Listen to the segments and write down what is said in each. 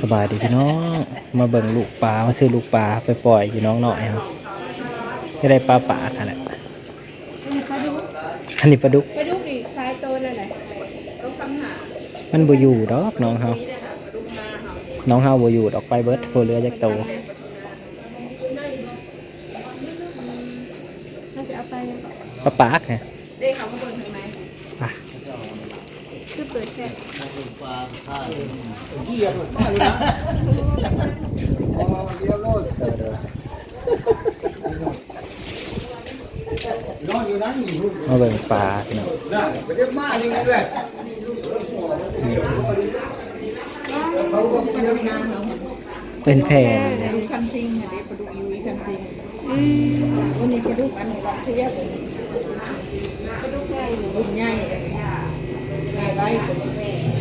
สบายดีพี่น้อง มาเบิ่งลูกปลามาซื้อลูกปลาไปปล่อยพี่น้องหน่อยครับก็ได้ปลาป่าขนาดอันนี้ปลาดุกไปดูดิคล้ายโตนั่นแหละต้องคำหามันบ่อยู่ดอกน้องเขาน้องเฮาบ่อยู่ดอกไปเบิดโฟเรือจากโตถ้าจะเอาไปยังไงปลาปากฮะ เด็กเขามาเปิดทางไหน ป่ะ คือเปิดแค่ มาเบิ่งปลาพี่น้องเป็นแพงดูคันซิงเด็กปลาดุกยุ้ยคันซิงตัวนี้ปลาดุกอันนี้ละเทียบปลาดุกใหญ่ใหญ่ไว้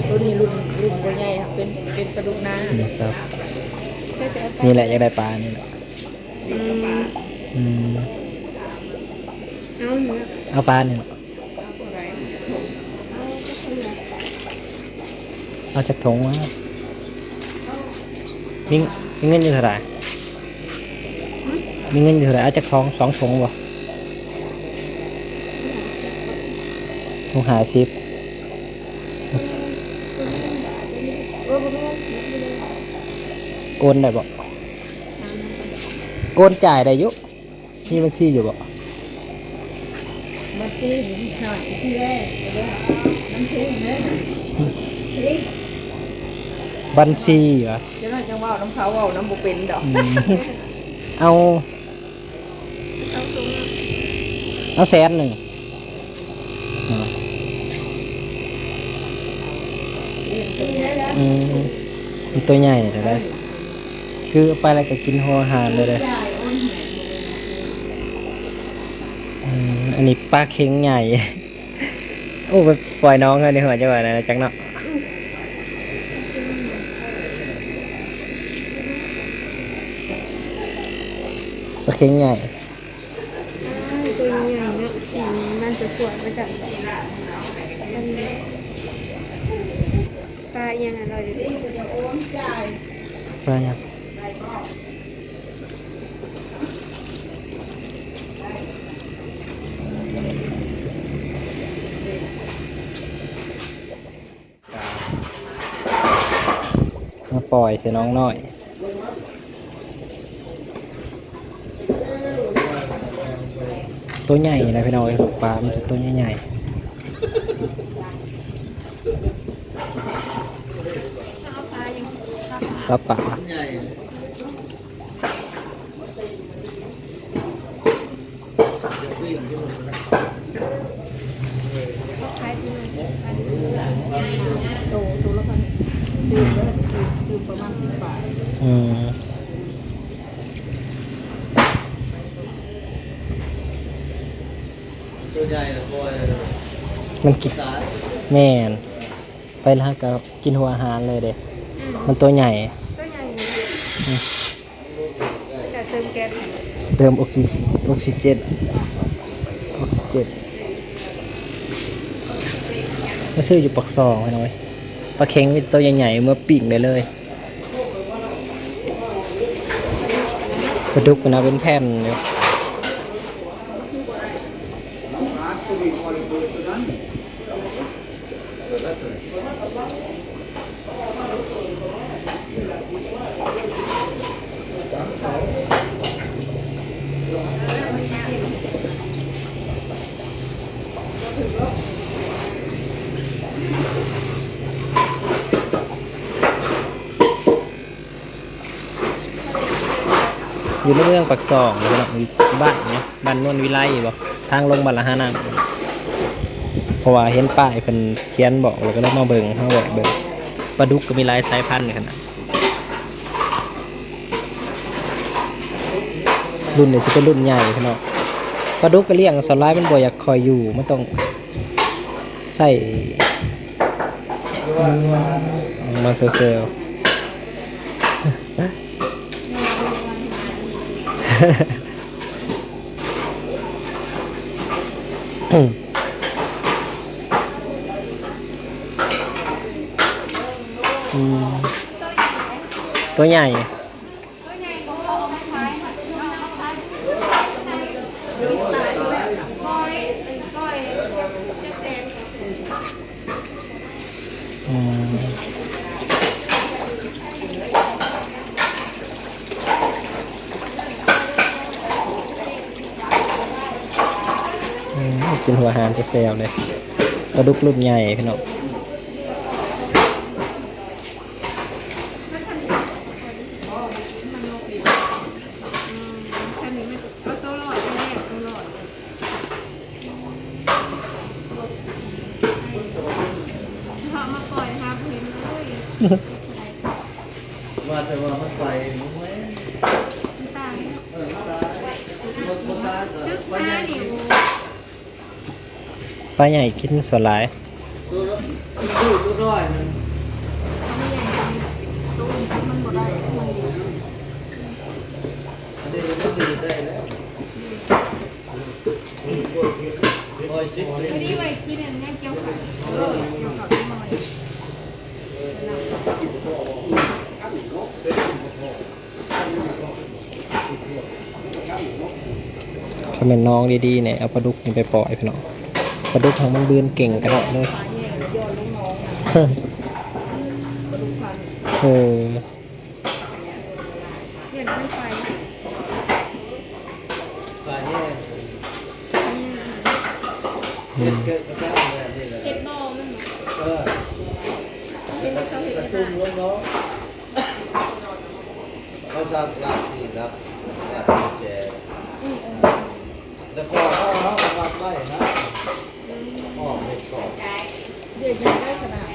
ตัวนี้รุ่นรุ่นตัวใหญ่ค่ะ เป็นเป็นปลาดุกนานี่ครับถ้าจะเอาไปนี่แหละอยากได้ปลานี่แหละอืมอืมเอาเนื้อเอาปลานี่แหละอะไรเอาจากถุงมามีมีเงินอยู่เท่าไหร่มีเงินอยู่เท่าไหร่เอาจากทองสองถุงบ่ถุงหาสิบ โอ้โหโอนได้บ่โอนจ่ายได้อยุมีบัญชีอยู่บ่มาซีหน่อยที่แรกน้ำเค็มเนี่ยบัญชีเหรอจะน่าจะว่าน้ำเขาว่าน้ำบุเป็นดอกอืมเอาเอาตรงเอาแสนหนึ่งอ่า อืมมันตัวใหญ่เดี๋ยวได้คือไปแล้วก็กินหัวอาหารเลยเลยอืมอันนี้ปลาเค็งใหญ่ โอ้ไปปล่อยน้องเลยในหัวจังหวะนั้นนะจังเนาะปลาเค็งใหญ่ตัวใหญ่เนาะอืมมันจะสวยมาจากมัน ปลาอยังอร่อยปลายังมาปล่อยเถอะน้องน้อยตัวใหญ่นะพี่น้องไอ้ลูกปลามันจะตัวใหญ่ๆปลาป่า คล้ายที่มัน โตตัวละพันดื่มแล้วดื่มประมาณ สิบบาทอืมตัวใหญ่ละพอยมันกินตายแม่นไปแล้วก็กินหัวอาหารเลยเด็ มันตัวใหญ่ตัวใหญ่อยู่แต่เติมแก๊สเติมออกซิออกซิเจนออกซิเจนมาซื้ออยู่ปักซองไว้หน่อยปลาเค็งเป็นตัวใหญ่ๆเมื่อปิ่งได้เลยปลาดุกมันเอาเป็นแผ่นเลย อยู่ในเมืองปักซองเลยนะบ้านเนี่ยบ้านนวลวิไลบอกทางลงบัลละหานาเพราะว่าเห็นป้ายเป็นเขียนบอกแล้วก็เลยมาเบิ่งข้าแหวะเบิ่งปลาดุกก็มีหลายสายพันธุ์ขนาดรุ่นนี้จะเป็นรุ่นใหญ่พี่น้องปลาดุกก็เลี้ยงสไลายมันบ่อยากคอยอยู่มันต้องใส่มาเซลล์ อืมอืม ตัวใหญ่ กินหัวอาหารจะแซวเลยปลาดุกรุ่นใหญ่พี่น้องคันนี้มันเอาตัวรอดแน่ตัวรอดพอมาปล่อยครับเห็นเลยว่าแต่ว่ามันไปมันไม่ ตาย เออตายมันมันตาย ตึก ว่า หน้า ยัง นี่ กิน ปลาใหญ่กินส่วนหลายตัวละตัวตัวน้อยมันตู้มันบ่ได้มันดีอันนี้มันดีได้แล้วโอ้ยสิบพอดีไว้กินอันนี้เกี่ยวกับเออเกี่ยวกับนิดหน่อยคอมเมนน้องดีๆเนี่ยเอาปลาดุกนี่ไปปล่อยพี่น้อง ปลาดุกของมันบืนเก่งกระโดดเลยปลาแย่ยอดน้องๆนะปลาดุกพันเออเปลี่ยนไม่ไฟปลาเนี่ยอืมเกิดกระซ้ำแบบนี้แหละเจ็บนอมันเออเป็นเขาเห็นกระไหมตุ้มลงเนาะเขาสับลาสีรับลาแจแล้วก็เขาเขารับไว้นะออกเด็กก่อน เดี๋ยวยังได้ขนาด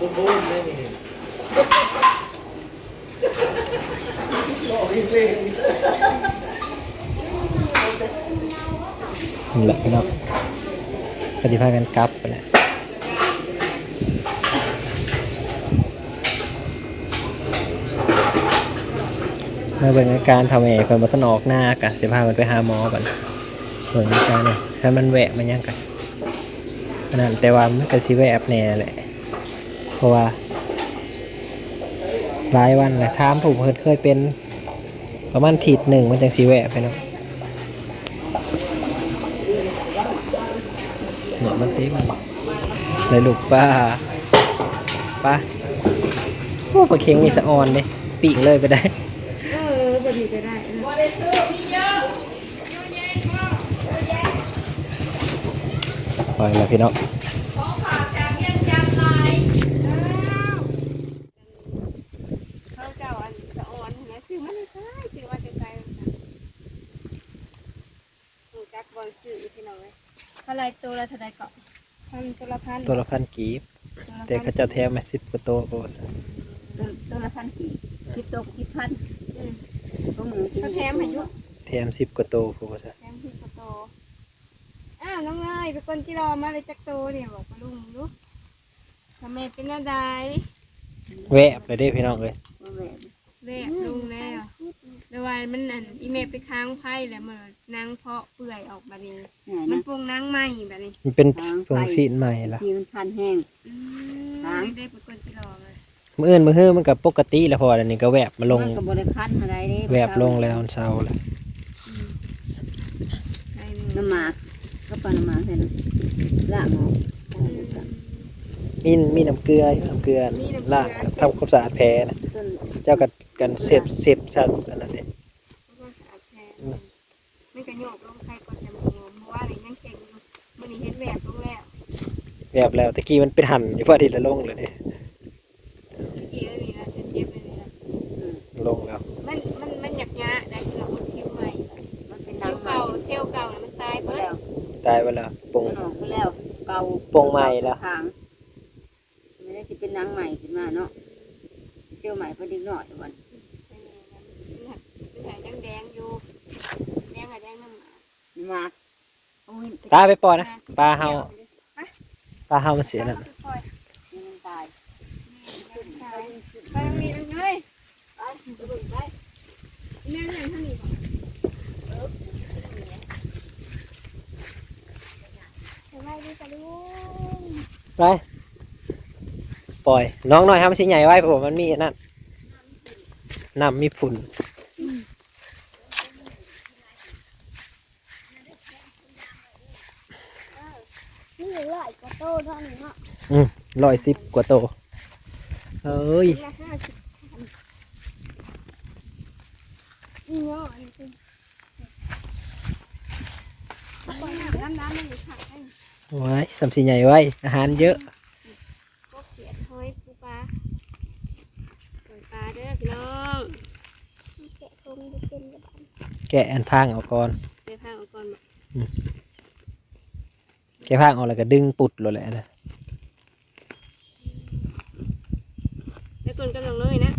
สมบูรณ์เลยนี่โลกที่เป็นนี่แหละพี่น้องก็จะพากันกลับไปแหละมื่อเบิ่งอาการทำเองเพิ่นบ่ต้องออกหน้ากะสิพามันไปหาหมอก่อน บิ่งอาการเนี่ยถ้มันแหวะมันยังกันนนั้นแต่ว่ามันก็สิแหวะแน่แหละ เพราะว่าหลายวันแหละถามผู้เพิ่นเคยเป็น ประมาณทีหนึ่งมันจังสีแหวะไปเนาะเนี่ยมันตีมันเลยลูกป้าป้าโอ้ปลาเค็งมีสะออนเลยปีกเลยไปได้ เออบดีก็ได้นะ ไปแล้วพี่น้องเขาเจ้าอันสะออนนะซื้อมาเลยใช่ซื้อมาจะใส่ดูจักบอลซื้อพี่น้องเลยอะไรตัวละเท่าไรเกาะพันตัวละพันตัวละพันกีบแต่เขาจะแถมมาสิบกว่าตัวโอ้สตัวตัวละพันกี่คิดตกคิดพันตัวหมูเขาแถมอายุแถมสิบกว่าตัวโอ้สแถมที่กระโตอ้าว น้องเอ้ยเป็นคนที่รอมาเลยจักโตเนี่ยบอกมาลุงลูกทำไมเป็นอะไรแหวะเลยเด้พี่น้องเลยว่าแบบแม่ลุงแล้วแล้ววันมันอันอีเมลไปค้างไพ่แล้วมันนางเพาะเปื่อยออกแบบนี้ไหนมันนะปรุงนางใหม่แบบนี้มันเป็นผงซีนใหม่ละที่มันพันแห้ง อืค้างมได้เป็นคนที่รอมามืออื่นมือฮื้อมันกับปกติแล้วพออันนี้ก็แหวบมาลงมันก็บริพันอะไรเด้แหวบลงแล้วมันเศร้าเลยใช่หนึ่งน้ำหมากก็ ปลาน้ำหมากใช่ไหมละหมอกมีมีน้ำเกลืออยู่น้ำเกลือล้างทำความสะอาดแผลนะต้นเจ้ากันกันเสพเสพสัตว์อันนั้นเองแล้วก็สะอาดแทนไม่กระโยกลงใครก่อนจะมงเพราะว่าอะไรยังเก่งอยู่มันนี่เห็นแหวกลงแล้ว แบบแล้วตะกี้มันเป็นหันอยู่พอดีละลงเลยเนี่ย ตายไปแล้วปงมันออกไปแล้ว เก่าปงใหม่ละ ทางไม่ได้จะเป็นนางใหม่ขึ้นมาเนาะเซี่ยวใหม่พอดีหน่อยวันเป็นหายแดงๆอยู่แดงกับแดงน้ำหมาหมากโอ้ยตาไปปล่อยนะปลาเฮาปลาเฮามันเสียนั่นมันตาย ไปมีเลยเรื่องอย่างเท่านี้สบายดีจ้ะลุง ไปปล่อย น้องหน้อยทำสิใหญ่ไว้เพราะว่ามันมีนั่นน้ำมีฝุ่นนี่ร้อยกว่าโตเท่านี้เนาะอืมร้อยสิบกว่าโตเอ้ยละห้าสิบพันนี่เนาะอันนี้คือเอาไปหาน้ำน้ำมันอยู่ข้าง ไว้สำสิใหญ่ไว้ อาหารเยอะพวกเขียดหอยปูปลาปล่อยปลาเด้อพี่น้องแกะคงจะเป็นแบบแกะอันพางออกก่อนเดี๋ยวพาออกก่อนบอกแกะพางออกแล้วก็ดึงปุดเลยแหละนะแล้วก่อนกำลังเลยนะ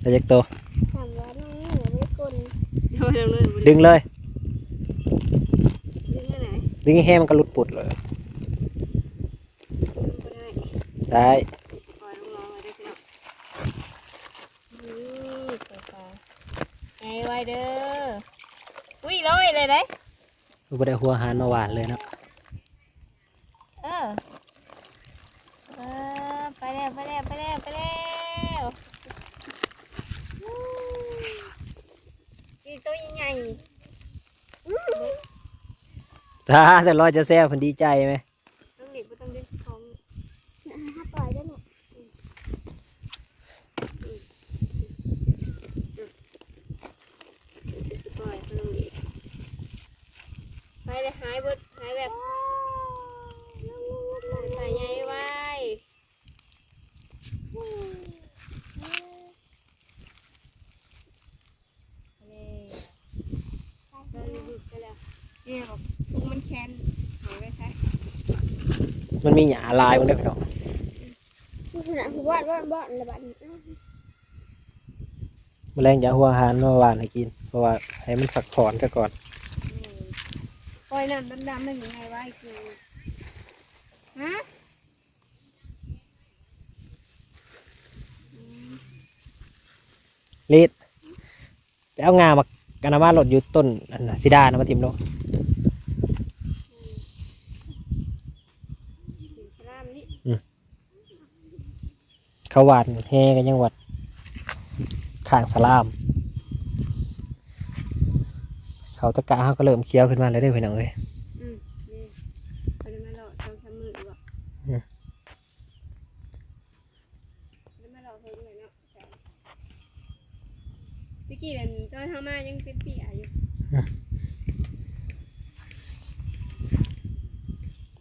แต่ยักโตถามว่าน้องนี่ไม่กลเดี๋ยวกำลังเลยดึงเลย ดึงไปไหน ดึงให้แห้งมันก็หลุดปุดเลย ดึงไปได้ ได้ปล่อยน้องๆไว้ด้วยพี่น้องอือปล่อยปลาไงไว้เด้อ อุ้ยร้อยเลยเด้มันบ่ได้หัวหารมาหวานเลยเนาะเออเออไปแล้วไปแล้วไปแล้วไปแล้วอู้นี่ตัวใหญ่ๆอื้ถ้าแต่ลอยจะแซ่บเพันดีใจไหม ต้องเด็กไม่ต้องดึงท้องถ้าปล่อยได้หมดปล่อยเขาลงดิไปเลยหายเบิดหายแบบใส่ใหญ่ไว้นี่เราหยุดไป แล้วเอ๊ะบอกพุงมันแค้นหายไปใช่มันมีหยาลายมันได้พี่น้องขนาดหัวบ้านบ้านบ้านละบ้านแมลงจะเอาหัวอาหารมาหวานให้กิน เพราะว่าให้มันผักผ่อนกันก่อนปล่อยน้ำดำๆนั่นยังไงวะอีกทีฮะลีดจะเอางามากันนามาหลดอยู่ต้นอันน่ะซิดานะมาทิมโลก ถึงสลามนี่ เขาหวานแฮกันยังหวัดข้างสลาม เขาตะกะเขาก็เริ่มเคี้ยวขึ้นมาแล้วเด้อพี่น้องเอ้ยอืมนี่ไปได้มาหลอดสองสามมือดีกว่าอืมได้มาหลอดเพิ่งเลยเนาะแต่ตะกี้นั่นตอนทำมายังเป็นเปียอยู่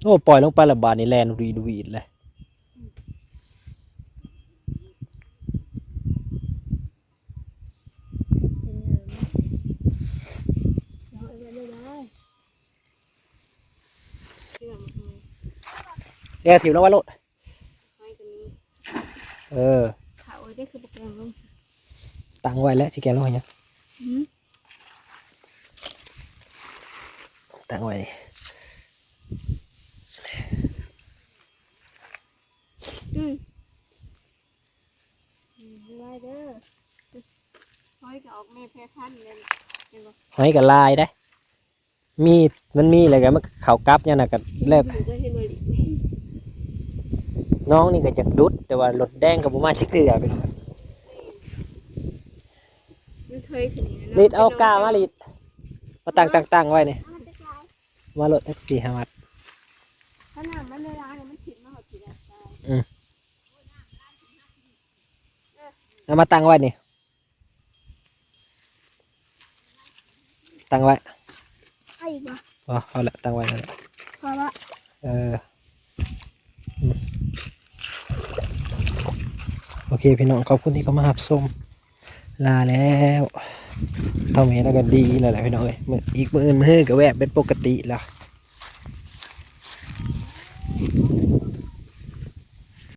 โอ้ปล่อยลงไปและบาดนี่แลนดูดีดูวีดเลย เอาไปเลยได้ที่หลังมาทำไม เรียกถิวลงมาโลดให้กันนี้เออเขาได้คือโปรแกรมลงสิตั้งไว้แล้วสิแกนลงให้ยังอืมตั้งไว้นี่อืมอืมไว้เด้อห้อยก็ออกแม่แพ้พันธุ์เลยเห็นบ่หอยกับลายได้ มีมันมีอะไรกันมันเขากลับเนี่ยนะกับเลิกอยู่ก็เห็นบ่ลิ น้องนี่ก็จะดุด แต่ว่ารถแดงกับบุมาชิกเถื่อไปหน่อยมันเคยขึ้นย่งนั้นลีดเอากามาลีดมาตั้งตั้งตั้งไว้นี่มารถแท็กซี่ฮามัดขนาดมันเวลาเนี่ยมันผิดมาหดผิดอะตายเอามาตั้งไว้นี่ตั้งไว้ไอ้บ่อ๋อเอาละตั้งไว้นั่นแหละเพราะว่าเอออืมโอ เคพี่น้องขอบคุณที่เข้ามาหับชมลาแล้วเท่านี้แล้วก็ดีแล้วแหละพี่น้องเอ้ยมื้ออีกมืออื่นมือก็แวบเป็นปกติแล้ว